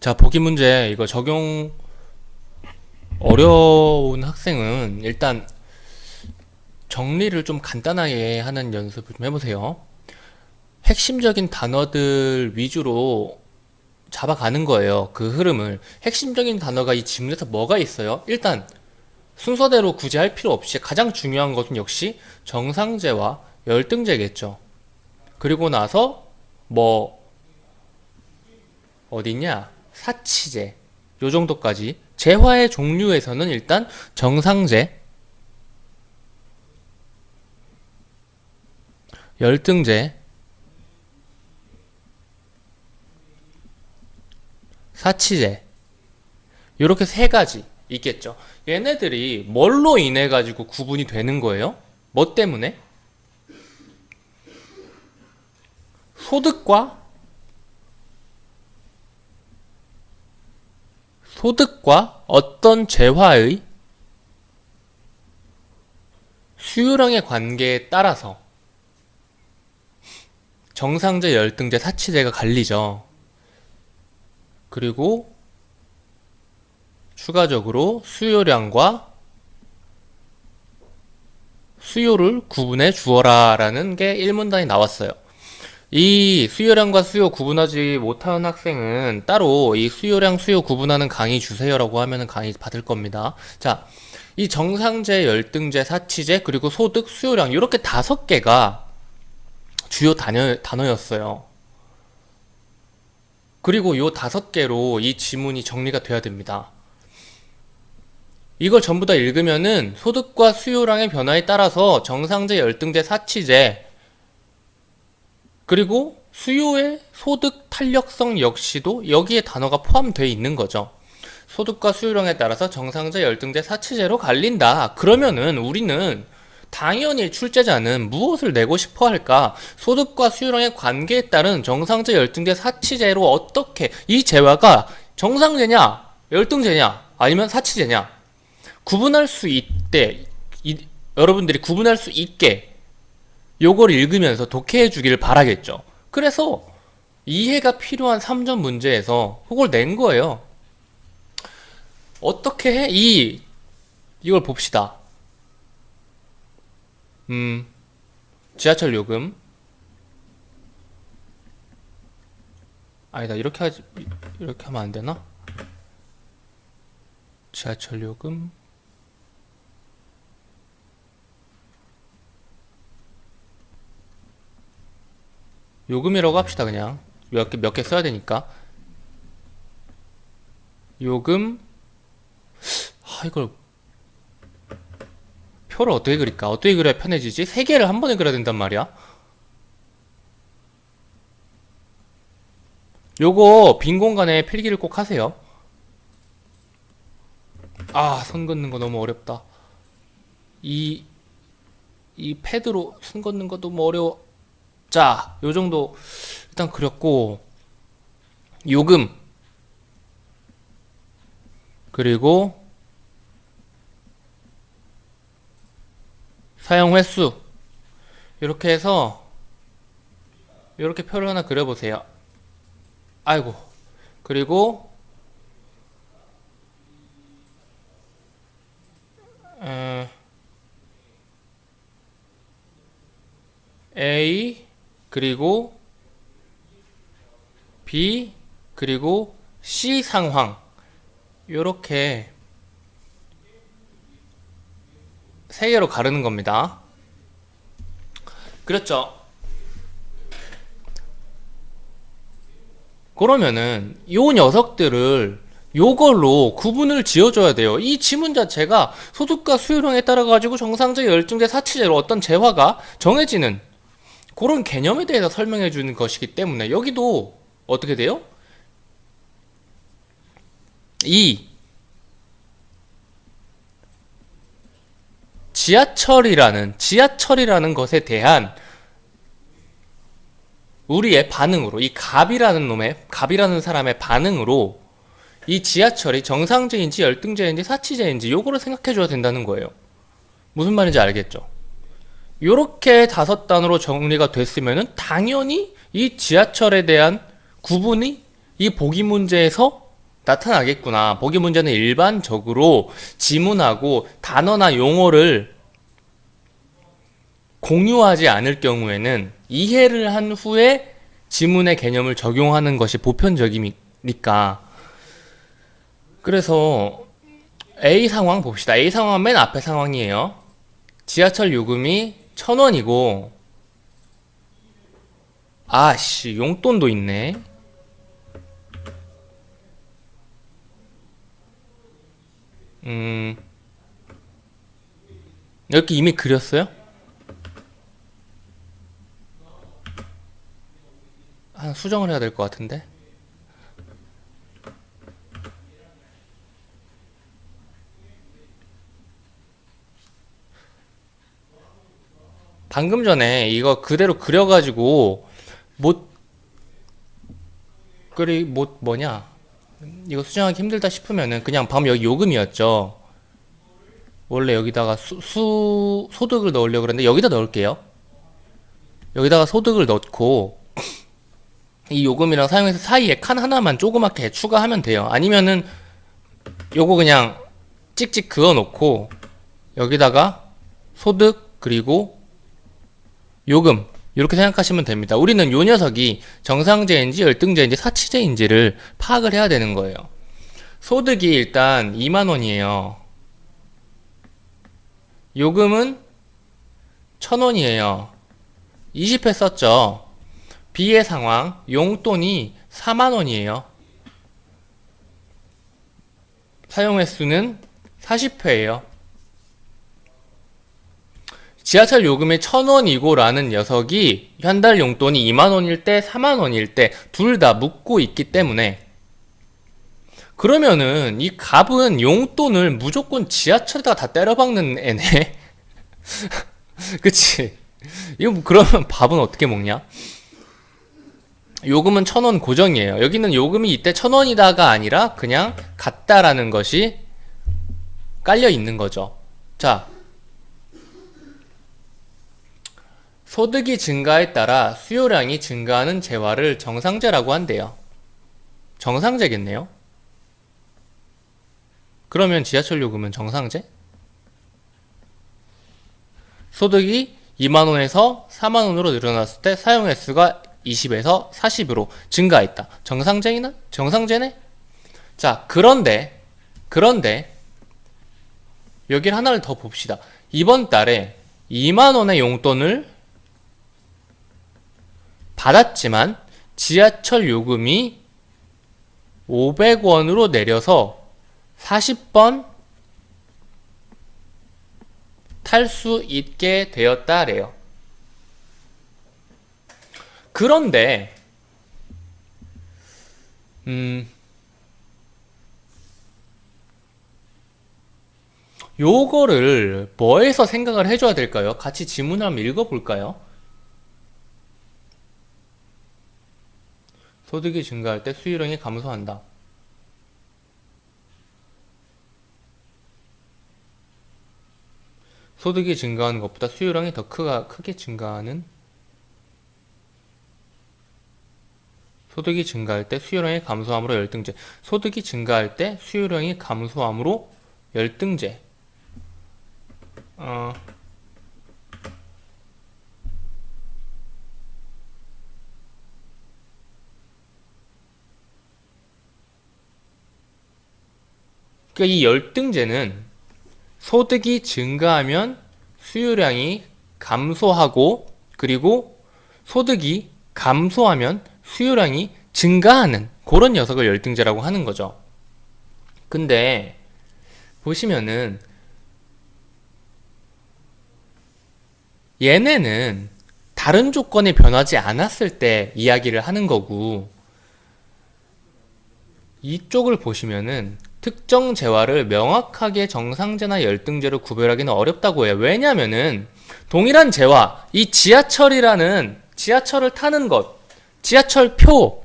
자, 보기 문제 이거 적용 어려운 학생은 일단 정리를 좀 간단하게 하는 연습을 좀 해보세요. 핵심적인 단어들 위주로 잡아가는 거예요. 그 흐름을. 핵심적인 단어가 이 지문에서 뭐가 있어요? 일단 순서대로 굳이 할 필요 없이 가장 중요한 것은 역시 정상제와 열등제겠죠. 그리고 나서 뭐 어디냐? 사치제. 요 정도까지. 재화의 종류에서는 일단 정상제, 열등제, 사치제. 요렇게 세 가지 있겠죠. 얘네들이 뭘로 인해 가지고 구분이 되는 거예요? 뭐 때문에? 소득과 소득과 어떤 재화의 수요량의 관계에 따라서 정상제, 열등제, 사치제가 갈리죠. 그리고 추가적으로 수요량과 수요를 구분해 주어라 라는 게 1문단이 나왔어요. 이 수요량과 수요 구분하지 못하는 학생은 따로 이 수요량, 수요 구분하는 강의 주세요라고 하면 강의 받을 겁니다. 자, 이 정상제, 열등제, 사치제, 그리고 소득, 수요량 이렇게 다섯 개가 주요 단어, 단어였어요. 그리고 요 다섯 개로 이 지문이 정리가 돼야 됩니다. 이걸 전부 다 읽으면은 소득과 수요량의 변화에 따라서 정상제, 열등제, 사치제, 그리고 수요의 소득 탄력성 역시도 여기에 단어가 포함되어 있는 거죠. 소득과 수요량에 따라서 정상제, 열등제, 사치제로 갈린다. 그러면은 우리는 당연히 출제자는 무엇을 내고 싶어 할까? 소득과 수요량의 관계에 따른 정상제, 열등제, 사치제로 어떻게 이 재화가 정상제냐, 열등제냐, 아니면 사치제냐 구분할 수 있대. 이, 여러분들이 구분할 수 있게 요걸 읽으면서 독해해 주기를 바라겠죠. 그래서 이해가 필요한 3점 문제에서 그걸 낸 거예요. 어떻게 해? 이, 이걸 봅시다. 음, 지하철 요금. 아니다, 이렇게 하지, 이렇게 하면 안 되나? 지하철 요금. 요금이라고 합시다 그냥. 몇 개 몇 개 써야 되니까. 요금 아 이걸 표를 어떻게 그릴까? 어떻게 그려야 편해지지? 세 개를 한 번에 그려야 된단 말이야. 요거 빈 공간에 필기를 꼭 하세요. 아선 긋는 거 너무 어렵다. 이 이 패드로 선 긋는 거 너무 어려워 자, 요 정도 일단 그렸고 요금. 그리고 사용 횟수. 이렇게 해서 이렇게 표를 하나 그려보세요. 아이고. 그리고 에, A 그리고 B 그리고 C 상황 이렇게 세 개로 가르는 겁니다. 그렇죠? 그러면은 요 녀석들을 요걸로 구분을 지어줘야 돼요. 이 지문 자체가 소득과 수요량에 따라 가지고 정상적 열중제 사치제로 어떤 재화가 정해지는 그런 개념에 대해서 설명해 주는 것이기 때문에 여기도 어떻게 돼요? 이 지하철이라는 지하철이라는 것에 대한 우리의 반응으로 이 갑이라는 놈의 갑이라는 사람의 반응으로 이 지하철이 정상제인지 열등제인지 사치제인지 요거를 생각해 줘야 된다는 거예요. 무슨 말인지 알겠죠? 요렇게 다섯 단어로 정리가 됐으면은 당연히 이 지하철에 대한 구분이 이 보기 문제에서 나타나겠구나. 보기 문제는 일반적으로 지문하고 단어나 용어를 공유하지 않을 경우에는 이해를 한 후에 지문의 개념을 적용하는 것이 보편적이니까. 그래서 A 상황 봅시다. A 상황 맨 앞에 상황이에요. 지하철 요금이 천 원이고, 아씨, 용돈도 있네. 음, 이렇게 이미 그렸어요? 한 수정을 해야 될 것 같은데. 방금 전에 이거 그대로 그려가지고 못 그리 못 뭐냐 이거 수정하기 힘들다 싶으면은 그냥 방금 여기 요금이었죠. 원래 여기다가 수, 수 소득을 넣으려고 그랬는데 여기다 넣을게요. 여기다가 소득을 넣고 이 요금이랑 사용해서 사이에 칸 하나만 조그맣게 추가하면 돼요. 아니면은 요거 그냥 찍찍 그어 놓고 여기다가 소득 그리고 요금 이렇게 생각하시면 됩니다. 우리는 요 녀석이 정상제인지 열등제인지 사치제인지를 파악을 해야 되는 거예요. 소득이 일단 2만 원이에요. 요금은 1000원이에요. 20회 썼죠. B의 상황, 용돈이 4만 원이에요. 사용 횟수는 40회예요. 지하철 요금이 1000원이고 라는 녀석이 한 달 용돈이 2만원일 때 4만원일 때 둘다 묻고 있기 때문에 그러면은 이 값은 용돈을 무조건 지하철에다가 다 때려박는 애네? 그치? 이거 그러면 밥은 어떻게 먹냐? 요금은 1000원 고정이에요. 여기는 요금이 이때 1000원이다가 아니라 그냥 같다라는 것이 깔려 있는 거죠. 자 소득이 증가에 따라 수요량이 증가하는 재화를 정상재라고 한대요. 정상재겠네요. 그러면 지하철 요금은 정상재? 소득이 2만원에서 4만원으로 늘어났을 때 사용 횟수가 20에서 40으로 증가했다. 정상재이나? 정상재네? 자, 그런데, 그런데, 여기를 하나를 더 봅시다. 이번 달에 2만원의 용돈을 받았지만 지하철 요금이 500원으로 내려서 40번 탈 수 있게 되었다래요. 그런데 음 요거를 뭐에서 생각을 해줘야 될까요? 같이 지문을 한번 읽어볼까요? 소득이 증가할 때 수요량이 감소한다. 소득이 증가하는 것보다 수요량이 더 크가, 크게 증가하는 소득이 증가할 때 수요량이 감소함으로 열등제. 소득이 증가할 때 수요량이 감소함으로 열등제. 어, 그러니까 이 열등제는 소득이 증가하면 수요량이 감소하고 그리고 소득이 감소하면 수요량이 증가하는 그런 녀석을 열등제라고 하는 거죠. 근데 보시면은 얘네는 다른 조건이 변하지 않았을 때 이야기를 하는 거고 이쪽을 보시면은 특정 재화를 명확하게 정상재나 열등재로 구별하기는 어렵다고 해요. 왜냐면은 동일한 재화, 이 지하철이라는 지하철을 타는 것, 지하철 표,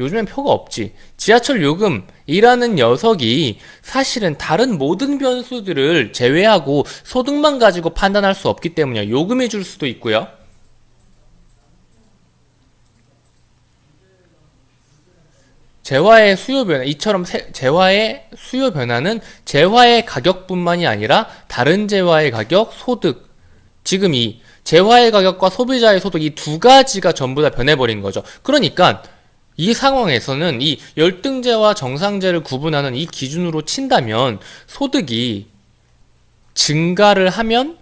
요즘엔 표가 없지. 지하철 요금이라는 녀석이 사실은 다른 모든 변수들을 제외하고 소득만 가지고 판단할 수 없기 때문에 요금이 줄 수도 있고요. 재화의 수요 변화, 이처럼 세, 재화의 수요 변화는 재화의 가격뿐만이 아니라 다른 재화의 가격, 소득, 지금 이 재화의 가격과 소비자의 소득 이 두 가지가 전부 다 변해버린 거죠. 그러니까 이 상황에서는 이 열등제와 정상제를 구분하는 이 기준으로 친다면 소득이 증가를 하면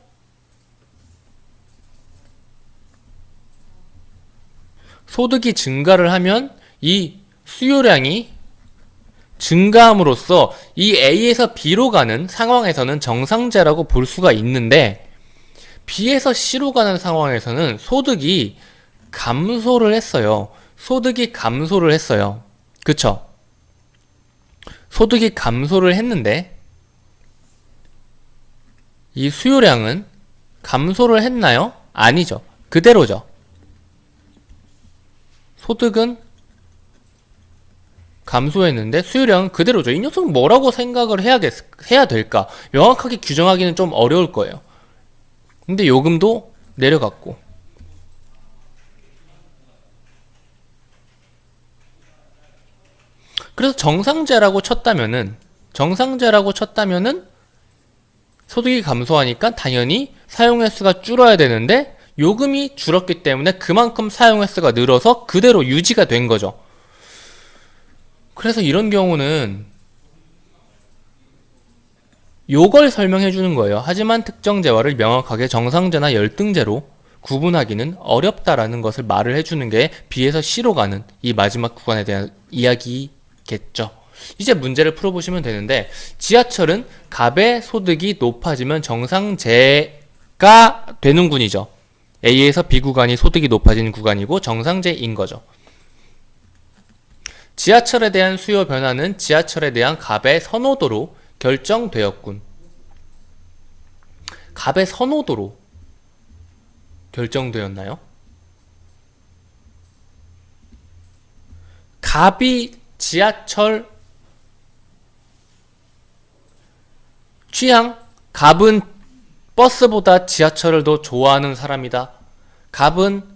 소득이 증가를 하면 이 수요량이 증가함으로써 이 A에서 B로 가는 상황에서는 정상제라고 볼 수가 있는데 B에서 C로 가는 상황에서는 소득이 감소를 했어요. 소득이 감소를 했어요. 그쵸? 소득이 감소를 했는데 이 수요량은 감소를 했나요? 아니죠. 그대로죠. 소득은 감소했는데 수요량은 그대로죠. 이 녀석은 뭐라고 생각을 해야겠, 해야 될까? 명확하게 규정하기는 좀 어려울 거예요. 근데 요금도 내려갔고. 그래서 정상제라고 쳤다면은, 정상제라고 쳤다면은, 소득이 감소하니까 당연히 사용 횟수가 줄어야 되는데, 요금이 줄었기 때문에 그만큼 사용 횟수가 늘어서 그대로 유지가 된 거죠. 그래서 이런 경우는 요걸 설명해 주는 거예요. 하지만 특정 재화를 명확하게 정상제나 열등제로 구분하기는 어렵다라는 것을 말을 해주는 게 B에서 C로 가는 이 마지막 구간에 대한 이야기겠죠. 이제 문제를 풀어보시면 되는데 지하철은 갑의 소득이 높아지면 정상제가 되는 군이죠. A에서 B 구간이 소득이 높아지는 구간이고 정상제인 거죠. 지하철에 대한 수요 변화는 지하철에 대한 갑의 선호도로 결정되었군. 갑의 선호도로 결정되었나요? 갑이 지하철 취향? 갑은 버스보다 지하철을 더 좋아하는 사람이다. 갑은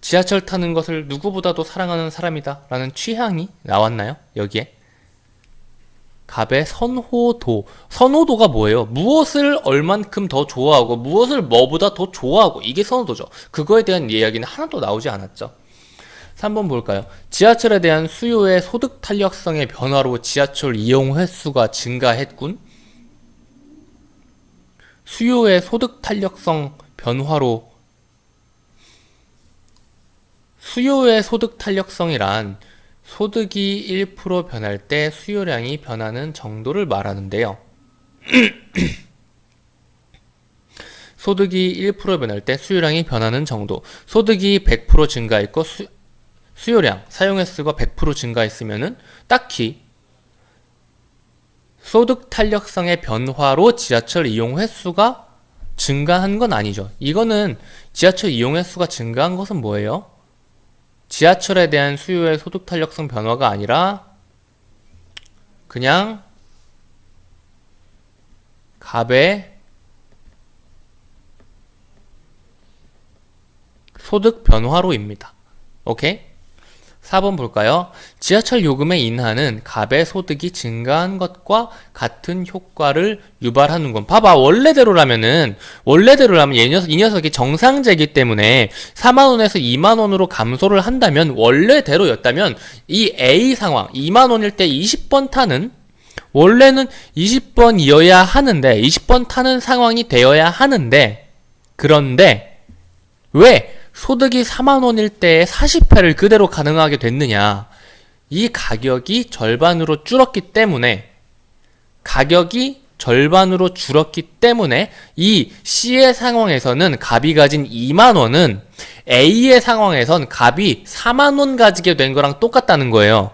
지하철 타는 것을 누구보다도 사랑하는 사람이다. 라는 취향이 나왔나요? 여기에. 갑의 선호도. 선호도가 뭐예요? 무엇을 얼만큼 더 좋아하고, 무엇을 뭐보다 더 좋아하고, 이게 선호도죠. 그거에 대한 이야기는 하나도 나오지 않았죠. 3번 볼까요? 지하철에 대한 수요의 소득 탄력성의 변화로 지하철 이용 횟수가 증가했군. 수요의 소득 탄력성 변화로 수요의 소득 탄력성이란 소득이 1% 변할 때 수요량이 변하는 정도를 말하는데요. 소득이 1% 변할 때 수요량이 변하는 정도. 소득이 100% 증가했고 수, 수요량, 사용 횟수가 100% 증가했으면은 딱히 소득 탄력성의 변화로 지하철 이용 횟수가 증가한 건 아니죠. 이거는 지하철 이용 횟수가 증가한 것은 뭐예요? 지하철에 대한 수요의 소득 탄력성 변화가 아니라 그냥 갑의 소득 변화로입니다. 오케이? 4번 볼까요? 지하철 요금의 인하는 갑의 소득이 증가한 것과 같은 효과를 유발하는 건. 봐봐, 원래대로라면은, 원래대로라면 이, 녀석, 이 녀석이 정상제이기 때문에 4만원에서 2만원으로 감소를 한다면, 원래대로였다면, 이 A 상황, 2만원일 때 20번 타는, 원래는 20번이어야 하는데, 20번 타는 상황이 되어야 하는데, 그런데, 왜? 소득이 4만 원일 때 40회를 그대로 가능하게 됐느냐? 이 가격이 절반으로 줄었기 때문에 가격이 절반으로 줄었기 때문에 이 C의 상황에서는 갑이 가진 2만 원은 A의 상황에선 갑이 4만 원 가지게 된 거랑 똑같다는 거예요.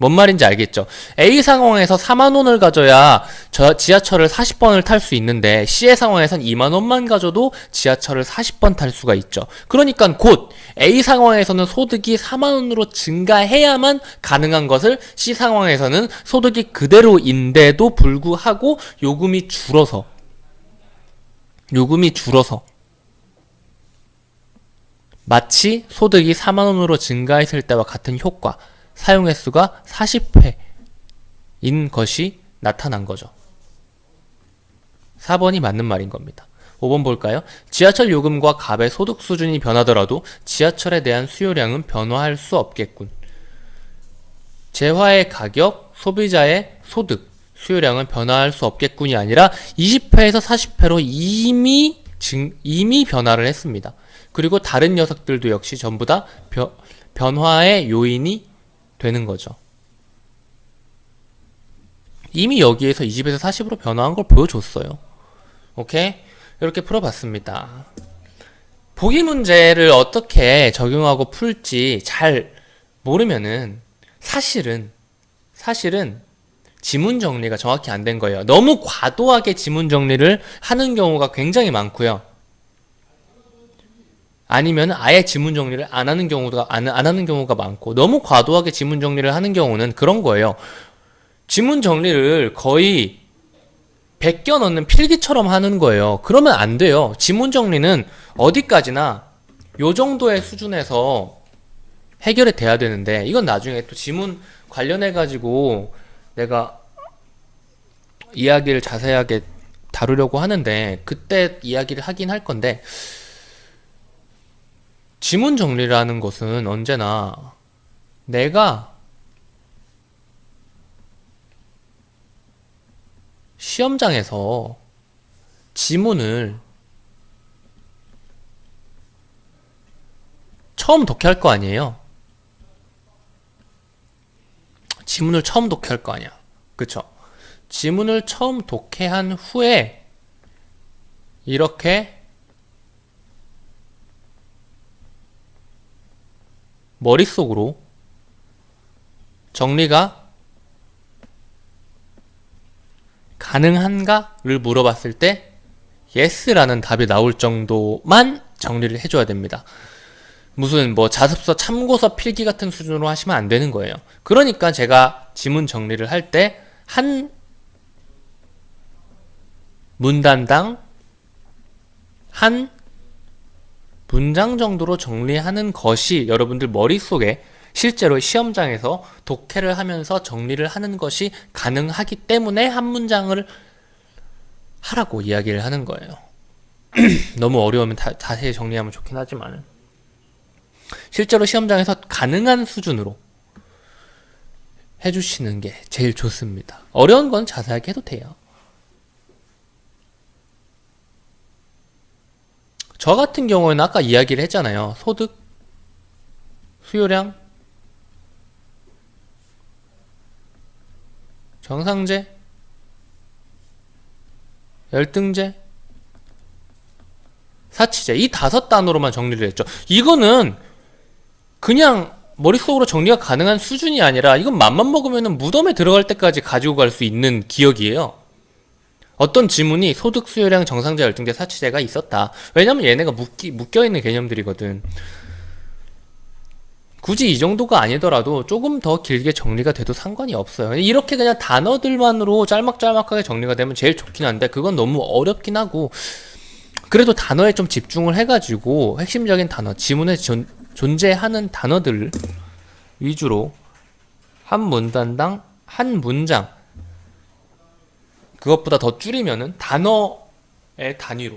뭔 말인지 알겠죠? A 상황에서 4만 원을 가져야 저 지하철을 40번을 탈 수 있는데 C의 상황에선 2만 원만 가져도 지하철을 40번 탈 수가 있죠. 그러니까 곧 A 상황에서는 소득이 4만 원으로 증가해야만 가능한 것을 C 상황에서는 소득이 그대로인데도 불구하고 요금이 줄어서 요금이 줄어서 마치 소득이 4만 원으로 증가했을 때와 같은 효과 사용 횟수가 40회인 것이 나타난 거죠. 4번이 맞는 말인 겁니다. 5번 볼까요? 지하철 요금과 갑의 소득 수준이 변하더라도 지하철에 대한 수요량은 변화할 수 없겠군. 재화의 가격, 소비자의 소득, 수요량은 변화할 수 없겠군이 아니라 20회에서 40회로 이미 증, 이미 변화를 했습니다. 그리고 다른 녀석들도 역시 전부 다 변, 변화의 요인이 되는 거죠. 이미 여기에서 20에서 40으로 변화한 걸 보여줬어요. 오케이? 이렇게 풀어봤습니다. 보기 문제를 어떻게 적용하고 풀지 잘 모르면은 사실은 사실은 지문 정리가 정확히 안 된 거예요. 너무 과도하게 지문 정리를 하는 경우가 굉장히 많고요. 아니면 아예 지문 정리를 안 하는 경우가 안, 안 하는 경우가 많고 너무 과도하게 지문 정리를 하는 경우는 그런 거예요. 지문 정리를 거의 베껴 넣는 필기처럼 하는 거예요. 그러면 안 돼요. 지문 정리는 어디까지나 요 정도의 수준에서 해결이 돼야 되는데 이건 나중에 또 지문 관련해 가지고 내가 이야기를 자세하게 다루려고 하는데 그때 이야기를 하긴 할 건데 지문 정리라는 것은 언제나 내가 시험장에서 지문을 처음 독해할 거 아니에요? 지문을 처음 독해할 거 아니야. 그쵸? 지문을 처음 독해한 후에 이렇게 머릿속으로 정리가 가능한가를 물어봤을 때 yes라는 답이 나올 정도만 정리를 해줘야 됩니다. 무슨 뭐 자습서, 참고서, 필기 같은 수준으로 하시면 안 되는 거예요. 그러니까 제가 지문 정리를 할 때 한 문단당 한 문장 정도로 정리하는 것이 여러분들 머릿속에 실제로 시험장에서 독해를 하면서 정리를 하는 것이 가능하기 때문에 한 문장을 하라고 이야기를 하는 거예요. 너무 어려우면 다, 자세히 정리하면 좋긴 하지만 실제로 시험장에서 가능한 수준으로 해주시는 게 제일 좋습니다. 어려운 건 자세하게 해도 돼요. 저 같은 경우에는 아까 이야기를 했잖아요. 소득, 수요량, 정상제, 열등제, 사치제 이 다섯 단어로만 정리를 했죠. 이거는 그냥 머릿속으로 정리가 가능한 수준이 아니라 이건 맘만 먹으면 무덤에 들어갈 때까지 가지고 갈 수 있는 기억이에요. 어떤 지문이 소득 수요량 정상제 열등제 사치제가 있었다. 왜냐면 얘네가 묶기, 묶여있는 개념들이거든. 굳이 이 정도가 아니더라도 조금 더 길게 정리가 돼도 상관이 없어요. 이렇게 그냥 단어들만으로 짤막짤막하게 정리가 되면 제일 좋긴 한데 그건 너무 어렵긴 하고 그래도 단어에 좀 집중을 해가지고 핵심적인 단어, 지문에 존, 존재하는 단어들 위주로 한 문단당 한 문장 그것보다 더 줄이면은 단어의 단위로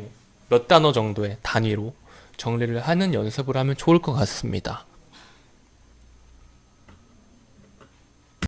몇 단어 정도의 단위로 정리를 하는 연습을 하면 좋을 것 같습니다.